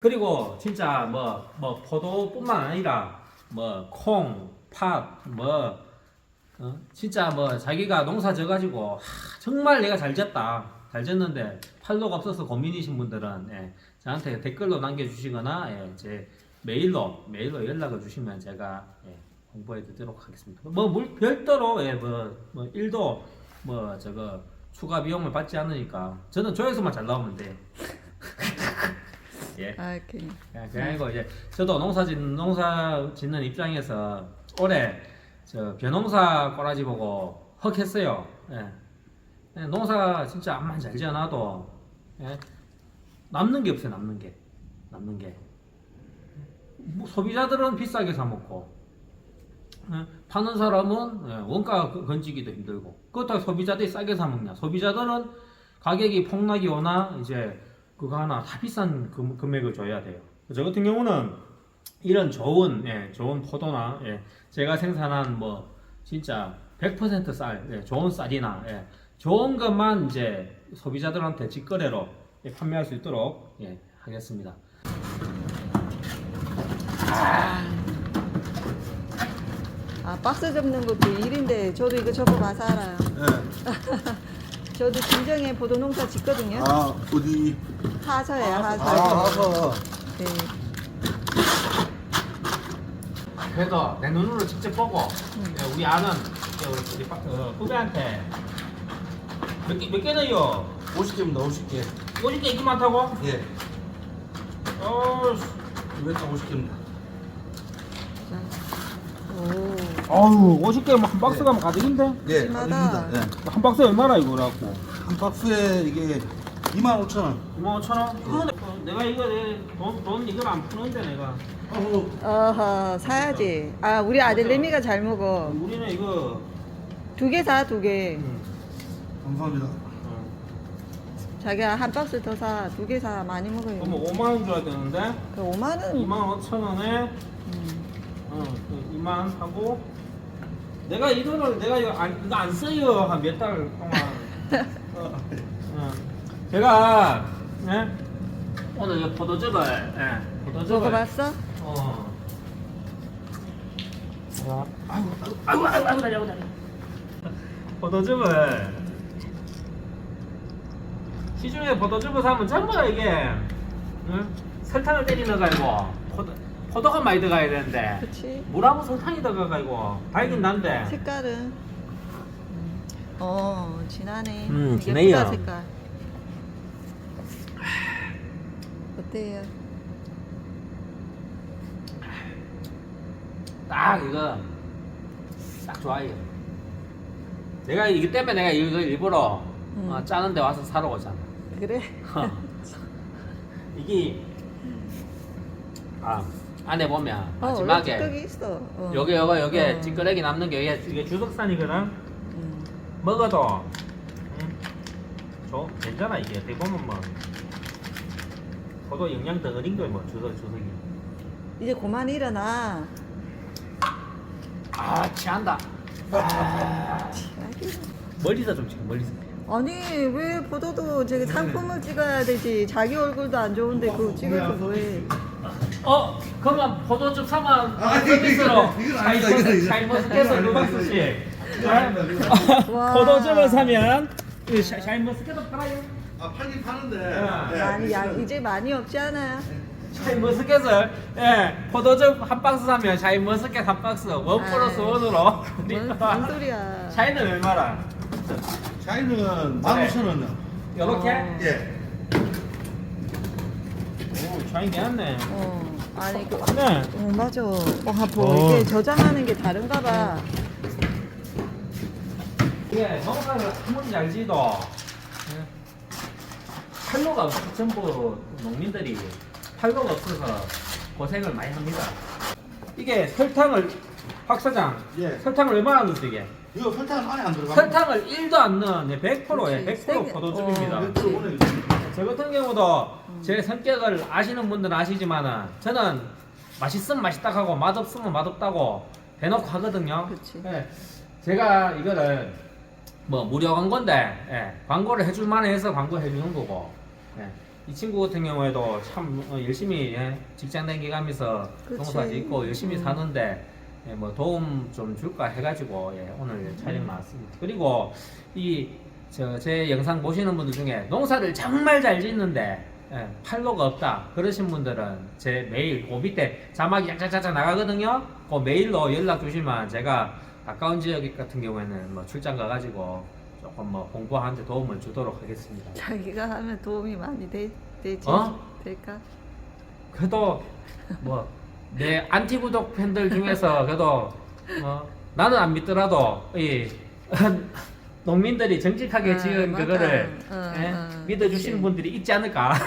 그리고 진짜 뭐, 뭐 포도뿐만 아니라 뭐 콩, 팥, 뭐 어? 진짜 뭐 자기가 농사 져가지고 하, 정말 내가 잘 졌다, 잘 졌는데 팔로가 없어서 고민이신 분들은 예, 저한테 댓글로 남겨주시거나 예, 제 메일로 메일로 연락을 주시면 제가 예, 홍보해 드리도록 하겠습니다. 뭐 물, 별도로 예, 뭐, 뭐 일도 뭐 저거 추가 비용을 받지 않으니까 저는 조회수만 잘 나오면 돼. 예. 아, 이렇게. 예, 그게 아니고 이제 저도 농사 짓 농사 짓는 입장에서 올해 저 벼농사 꼬라지 보고 헉했어요. 예. 예, 농사 진짜 암만 잘 지어놔도 예, 남는 게 없어요. 남는 게 남는 게 뭐, 소비자들은 비싸게 사 먹고 예, 파는 사람은 예, 원가 그- 건지기도 힘들고 그렇다고 소비자들이 싸게 사 먹냐? 소비자들은 가격이 폭락이 오나 이제 그거 하나 다 비싼 금, 금액을 줘야 돼요. 저 같은 경우는 이런 좋은 예, 좋은 포도나 예, 제가 생산한 뭐 진짜 100%쌀 예, 좋은 쌀이나 예, 좋은 것만 이제 소비자들한테 직거래로 예, 판매할 수 있도록 예, 하겠습니다. 아, 박스 접는 것도 일인데 저도 이거 접어봐서 알아요. 예. 저도 진정에 포도농사 짓거든요. 아 어디? 하서예요, 아 하서. 하서. 네. 그래도 내 눈으로 직접 보고 예, 우리 아는 예, 우리, 우리 빠- 어, 후배한테 몇 개 몇 개는요? 50개입니다 50개. 50개 이렇게 많다고? 예. 어, 이거다 50개입니다. 오. 아우 50개 한 박스가 가득인데? 예. 심하다. 가격입니다. 예. 한 박스에 얼마나 이거 그래갖고? 한 박스에 이게 25,000원. 2만 5천 원? 그거 내가 이거 내 돈, 돈 이걸 안 푸는데 내가 어. 어허, 사야지. 아, 우리 아들 레미가 잘 먹어. 우리는 이거 두 개 사, 두 개. 음, 감사합니다. 어, 자기야, 한 박스 더 사. 두 개 사. 많이 먹어요. 그럼 5만 원 줘야 되는데 그 5만 원. 2만 5천 원에 음. 어, 그 2만 하고 내가 이 돈을 내가 이거 안, 이거 안 써요 한 몇 달 동안 어, 어. 제가 예? 오늘 이 포도즙을 예, 포도즙을 먹어봤어? 어. 야, 아이고, 아이고, 아이고, 아이고, 다리, 아이고, 다리. 포도즙을 시중에 포도즙을 사면 전부 다 이게 응? 설탕을 때리 넣어가지고 포도, 포도가 많이 들어가야 되는데 그치. 물하고 설탕이 들어가가지고 달긴 난데 색깔은? 음. 어, 진하네. 음, 예쁘다, 진해요. 색깔. 어때요? 딱 이거 딱 좋아요. 내가 이기 때문에 내가 이거 일부러 음. 어, 짜는데 와서 사러 오잖아. 그래? 이게 아 안에 보면 어, 원래 마지막에 있어. 어. 여기 여기 여기 어. 찌끄레기 남는 게 이게, 이게 주석산이거든. 음. 먹어도 음, 저 괜찮아 이게 어떻게 보면 뭐 저도 영양 덩어리인 거예요 뭐 주석 주석이. 이제 그만 일어나. 아 취한다. 아, 멀리서 좀 찍어 멀리서. 아니 왜 포도도 저기 상품을 찍어야 되지 자기 얼굴도 안 좋은데 그거 찍어서 뭐해 어 그러면 포도즙 사면 아, 서비스로 아니다. 샤인머스켓을 두 박스씩. 와. 포도즙을 사면 이 샤- 샤인머스켓도 팔아요. 아 팔긴 파는데. 야. 예, 많이 야, 알겠습니다. 이제 많이 없지 않아요? 샤인 머스켓을 예 포도즙 한 박스 사면 샤인 머스켓 한 박스 원 플러스 아이, 원으로 뭔, 뭔 소리야 샤인은 얼마나? 샤인은 15,000원이요. 요렇게? 어. 예. 오 샤인 괜찮네. 어 아니 그 네. 어, 맞아 어, 뭐 어. 이게 저장하는 게 다른가 봐 이게 농사를 아무리 잘 지도 예, 팔로가 없어 전부 농민들이 팔로가 없어서 고생을 많이 합니다. 이게 설탕을 박 사장 예. 설탕을 얼마나 넣었어 이게? 이거 설탕 안에 안 들어가. 설탕을 1도 안 넣은 100%에 그치. 100% 세게. 포도즙입니다. 어. 오늘 저 같은 경우도 제 성격을 아시는 분들은 아시지만은 저는 맛있으면 맛있다 하고 맛없으면 맛없다고 대놓고 하거든요. 그치. 예, 제가 이거를 뭐 무료 광고인데 예, 광고를 해줄 만해서 광고 해주는 거고 예, 이 친구 같은 경우에도 참 어, 열심히 예, 직장 다니면서 그치. 농사 짓고 열심히 음. 사는데 예, 뭐 도움 좀 줄까 해가지고 예, 오늘 촬영 나왔습니다. 그리고 이 저 제 영상 보시는 분들 중에 농사를 정말 잘 짓는데 예, 팔로가 없다 그러신 분들은 제 메일 그 밑에 자막이 짝짝짝 나가거든요. 그 메일로 연락 주시면 제가 가까운 지역 같은 경우에는 뭐 출장 가가지고 조금 뭐 홍보하는데 도움을 주도록 하겠습니다. 자기가 하면 도움이 많이 되, 되지 어? 될까? 그래도 뭐 내 안티 구독 팬들 중에서 그래도 어, 나는 안 믿더라도 이 농민들이 정직하게 아, 지은 맞아. 그거를 어, 예? 어, 믿어주시는 그치. 분들이 있지 않을까?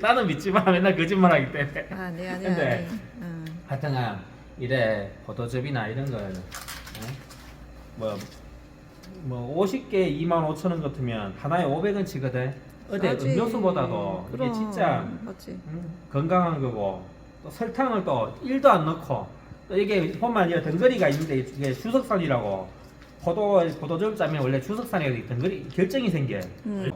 나는 믿지만 맨날 거짓말하기 때문에. 아니 아니 근데 아니. 응. 하여튼간 이래 포도즙이나 이런 걸 뭐, 뭐 50개 2만 5천 원 같으면 하나에 500원 치거든. 어디 싸지. 음료수보다도 이게 그럼, 진짜 맞지. 음, 건강한 거고 또 설탕을 또 1도 안 넣고 또 이게 보면 이 덩거리가 있는데 이게 주석산이라고 포도 포도즙 짜면 원래 주석산이 덩거리 결정이 생겨. 음.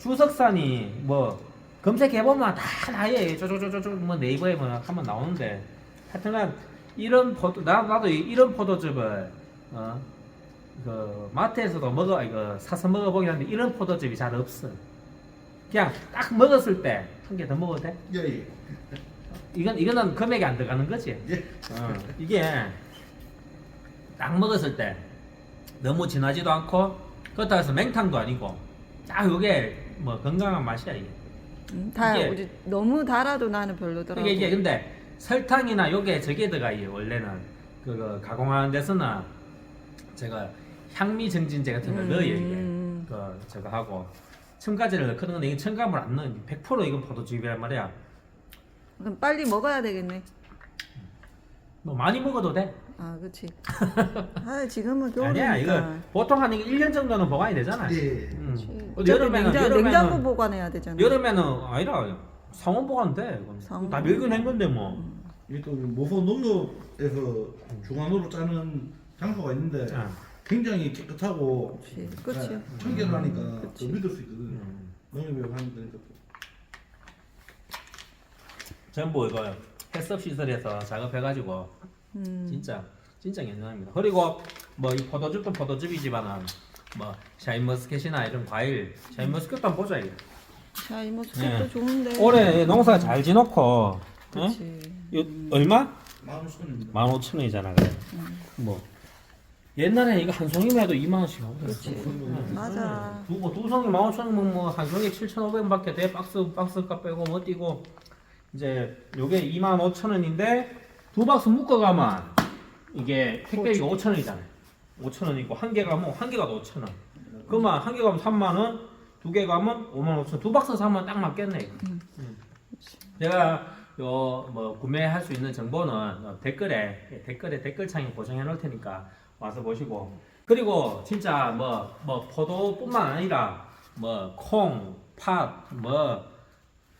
주석산이 뭐 검색해 보면 다 나에 쪼쪼쪼쪼 뭐 네이버에 뭐 하면 나오는데 하여튼간 이런 포도 나 나도 이- 이런 포도즙을 어 그 마트에서도 먹어 이거 사서 먹어보긴 하는데 이런 포도즙이 잘 없어. 그냥 딱 먹었을 때 한 개 더 먹어도 돼? 예, 예. 이건 이거는 금액이 안 들어가는 거지. 예. 어, 이게 딱 먹었을 때 너무 진하지도 않고 그렇다고 해서 맹탕도 아니고 딱 요게 뭐 건강한 맛이야 이게. 음, 다 이게- 우리 너무 달아도 나는 별로더라고. 이게 이게 근데 설탕이나 요게 저게 들어가 요 원래는 그거 가공하는 데서는 제가 향미 증진제 같은 걸 음. 넣어요 이게 그 저거 하고 첨가제를 넣거든 근데 이게 첨가물 안 넣어 100% 이건 포도즙이란 말이야 그럼 빨리 먹어야 되겠네. 뭐 많이 먹어도 돼 아, 그렇지. 아, 지금은 겨울이니까. 아니야 이거 보통 한 1년 정도는 보관이 되잖아 예. 음. 근데 여름에는 냉장, 여름에는 냉장고 보관해야 되잖아. 여름에는 아니라 상온 보관 돼 이건. 상온 다 밀근한 건데 뭐 이게 또 모소 농업에서 중앙으로 짜는 장소가 있는데 아. 굉장히 깨끗하고 그렇지. 그렇지. 네, 청결하니까 더. 믿을 수 있거든. 음. 농협에 하는 거니까. 또. 전부 이거 햇섭 시설에서 작업해가지고 음. 진짜 진짜 괜찮습니다. 그리고 뭐 이 포도즙도 포도즙이지만은 뭐 샤인머스켓이나 이런 과일 샤인머스켓도 한번 보자 이거. 자, 이모 스도 네. 좋은데. 올해 농사 잘 지놓고 그렇지. 이 얼마? 만 원입니다. 15,000원이잖아 그래. 뭐 옛날에 이거 한 송이만 해도 2만 원씩 하고 그렇지. 응. 맞아. 두, 뭐, 두 송이 15,000원 뭐한 송이 7,500원밖에 돼 박스 박스 값 빼고 뭐 뛰고 이제 요게 25,000원인데 두 박스 묶어 가면 이게 택배비가 5,000원이잖아요. 5,000원이고 한 개 가면 한 개가 5,000원. 그러면 한 개 가면 3만 원, 두 개 가면 5만 5천 원. 두 박스 사면 딱 맞겠네. 이거. 음. 제가 요 뭐 구매할 수 있는 정보는 어, 댓글에 예, 댓글에 댓글창에 고정해 놓을 테니까 와서 보시고 그리고 진짜 뭐뭐 포도뿐만 아니라 뭐 콩, 팥, 뭐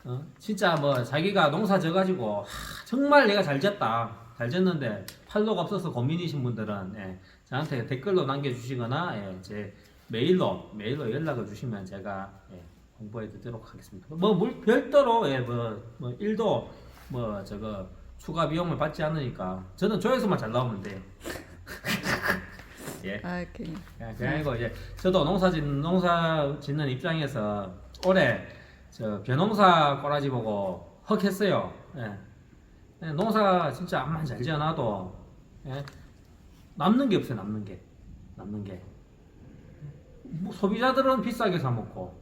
어? 진짜 뭐 자기가 농사 져가지고 하, 정말 내가 잘 졌다 잘 졌는데 팔로가 없어서 고민이신 분들은 예, 저한테 댓글로 남겨주시거나 예, 제 메일로 메일로 연락을 주시면 제가 예, 홍보해 드리도록 하겠습니다. 뭐 물, 별도로 예, 뭐, 뭐 일도 뭐 저거 추가 비용을 받지 않으니까 저는 조회수만 잘 나오면 돼요. 예. 아. 그냥 그게 아니고 이제 저도 농사 짓 농사 짓는 입장에서 올해 저 벼농사 꼬라지 보고 헉했어요. 예. 예, 농사 진짜 암만 잘 지어놔도 예. 남는 게 없어요. 남는 게 남는 게 뭐, 소비자들은 비싸게 사 먹고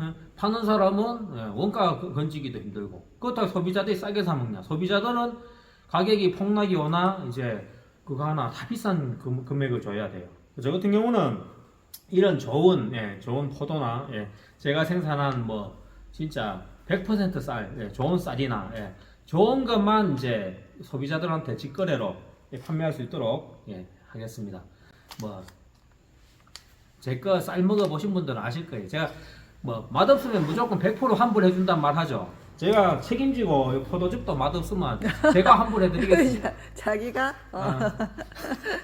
예, 파는 사람은 예, 원가 건- 건지기도 힘들고 그렇다고 소비자들이 싸게 사 먹냐? 소비자들은 가격이 폭락이 오나 이제 그거 하나 다 비싼 금, 금액을 줘야 돼요. 저 같은 경우는 이런 좋은 예, 좋은 포도나 예, 제가 생산한 뭐 진짜 100% 쌀, 예, 좋은 쌀이나 예, 좋은 것만 이제 소비자들한테 직거래로 예, 판매할 수 있도록 예, 하겠습니다. 뭐 제 거 쌀 먹어 보신 분들은 아실 거예요. 제가 뭐 맛없으면 무조건 100% 환불해 준단 말 하죠. 제가 책임지고 이 포도즙도 맛없으면 제가 환불해 드리겠습니다. 자기가 어,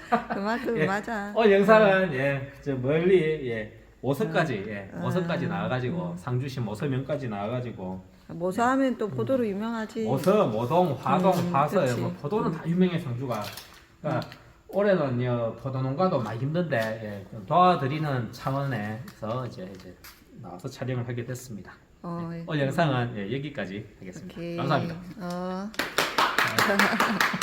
그만큼 예. 맞아. 오늘 영상은 예, 저 멀리 예, 모서까지 예, 아. 모서까지 나와가지고 상주시 모서면까지 나와가지고 모서하면 또 포도로 유명하지. 모서, 모동, 화동, 음, 화서 그치. 뭐 포도는 다 유명해 상주가. 그러니까 올해는 요 포도 농가도 많이 힘든데 예, 좀 도와드리는 차원에서 이제 이제 나와서 촬영을 하게 됐습니다. 어, 오늘 영상은 예, 여기까지 하겠습니다. 오케이. 감사합니다. 어.